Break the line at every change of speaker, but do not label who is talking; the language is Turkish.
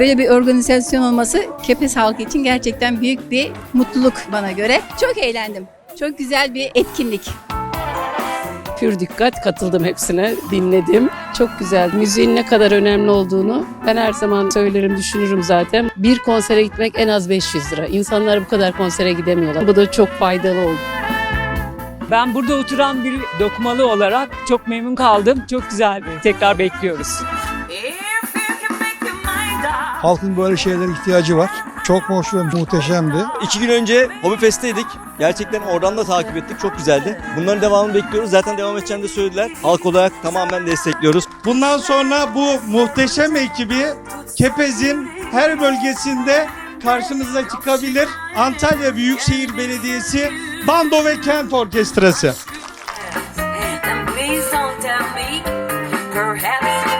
Böyle bir organizasyon olması Kepez halkı için gerçekten büyük bir mutluluk bana göre. Çok eğlendim. Çok güzel bir etkinlik.
Pür dikkat katıldım hepsine, dinledim. Çok güzel. Müziğin ne kadar önemli olduğunu ben her zaman söylerim, düşünürüm zaten. Bir konsere gitmek en az 500 lira. İnsanlar bu kadar konsere gidemiyorlar. Bu da çok faydalı oldu.
Ben burada oturan bir dokumalı olarak çok memnun kaldım. Çok güzeldi. Tekrar bekliyoruz.
Halkın böyle şeylere ihtiyacı var. Çok hoş ve muhteşemdi.
İki gün önce Hobi Fest'teydik. Gerçekten oradan da takip ettik. Çok güzeldi. Bunların devamını bekliyoruz. Zaten devam edeceğini de söylediler. Halk olarak tamamen destekliyoruz.
Bundan sonra bu muhteşem ekibi Kepez'in her bölgesinde karşınıza çıkabilir. Antalya Büyükşehir Belediyesi Bando ve Kent Orkestrası.
Please don't tell me, perhaps,